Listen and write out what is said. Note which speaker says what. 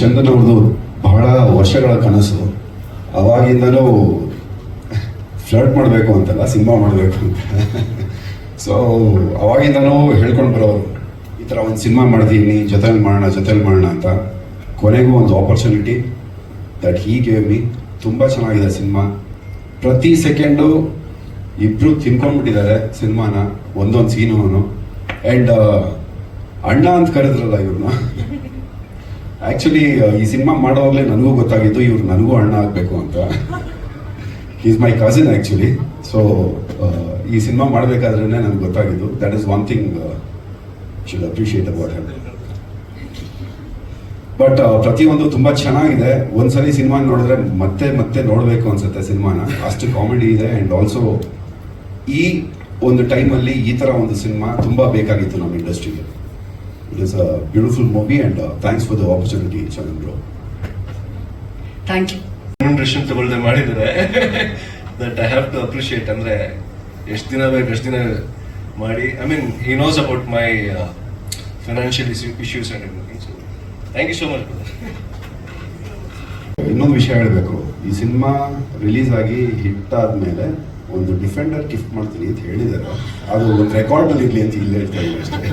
Speaker 1: ಚಂದನ್ ಬಹಳ ವರ್ಷಗಳ ಕನಸು. ಅವಾಗಿಂದಲೂ ಫ್ಲರ್ಟ್ ಮಾಡಬೇಕು ಅಂತಲ್ಲ, ಸಿನಿಮಾ ಮಾಡಬೇಕು ಅಂತ. ಸೊ ಅವಾಗಿಂದನೂ ಹೇಳ್ಕೊಂಡು ಬರೋರು, ಈ ಥರ ಒಂದು ಸಿನಿಮಾ ಮಾಡಿದೀನಿ ಜೊತೆಲಿ ಮಾಡೋಣ ಜೊತೆಲಿ ಮಾಡೋಣ ಅಂತ. ಕೊನೆಗೂ ಒಂದು opportunity that he gave me ತುಂಬ ಚೆನ್ನಾಗಿದೆ ಸಿನಿಮಾ. ಪ್ರತಿ ಸೆಕೆಂಡು ಇಬ್ಬರು ತಿನ್ಕೊಂಡ್ಬಿಟ್ಟಿದ್ದಾರೆ ಸಿನಿಮಾನ, ಒಂದೊಂದು ಸೀನು ಆ್ಯಂಡ್ ಅಣ್ಣ ಅಂತ ಕರೆದ್ರಲ್ಲ ಇವ್ರನ್ನ ಆಕ್ಚುಲಿ ಈ ಸಿನಿಮಾ ಮಾಡೋವಾಗಲೇ ನನಗೂ ಗೊತ್ತಾಗಿತ್ತು ಇವ್ರು ನನಗೂ ಅಣ್ಣ ಆಗಬೇಕು ಅಂತ. Is my cousin actually so ಈ ಸಿನಿಮಾ ಮಾಡಬೇಕಾದ್ರೇ ನನಗೆ ಗೊತ್ತಾಗಿದ್ದು. That is one thing should appreciate about hmm but ಪ್ರತಿಯೊಂದು ತುಂಬ ಚೆನ್ನಾಗಿದೆ. ಒಂದ್ಸಲಿ ಸಿನಿಮಾ ನೋಡಿದ್ರೆ ಮತ್ತೆ ಮತ್ತೆ ನೋಡಬೇಕು ಅನ್ಸುತ್ತೆ ಸಿನಿಮಾನ ಅಷ್ಟು ಕಾಮಿಡಿ ಇದೆ ಆ್ಯಂಡ್ ಆಲ್ಸೋ ಈ ಒಂದು ಟೈಮಲ್ಲಿ ಈ ಥರ ಒಂದು ಸಿನಿಮಾ ತುಂಬ ಬೇಕಾಗಿತ್ತು ನಮ್ಮ ಇಂಡಸ್ಟ್ರಿಗೆ it is a beautiful movie and thanks for the opportunity opportunity, bro
Speaker 2: thank you
Speaker 3: remuneration ತಗೊಳ್ದೆ ಮಾಡಿದರೆ that I have to appreciate ಅಂದ್ರೆ ಎಷ್ಟು ದಿನ ಬೇಕು ಎಷ್ಟು ದಿನ ಮಾಡಿ I mean he knows about my financial issues and everything so thank you so much
Speaker 1: ಇನ್ನೊಂದು ವಿಷಯ ಹೇಳಬೇಕು. ಈ ಸಿನಿಮಾ ರಿಲೀಸ್ ಆಗಿ ಹಿಟ್ ಆದ್ಮೇಲೆ ಒಂದು ಡಿಫೆಂಡರ್ ಗಿಫ್ಟ್ ಮಾಡ್ತೀನಿ ಅಂತ ಹೇಳಿದ್ದಾರೆ. ಅದು ಒಂದು ರೆಕಾರ್ಡ್ ಇರಲಿ ಇರ್ಲಿ ಅಂತ ಇಲ್ಲೇ ಹೇಳ್ತಾ ಇದ್ದೀನಿ ಅಷ್ಟೇ.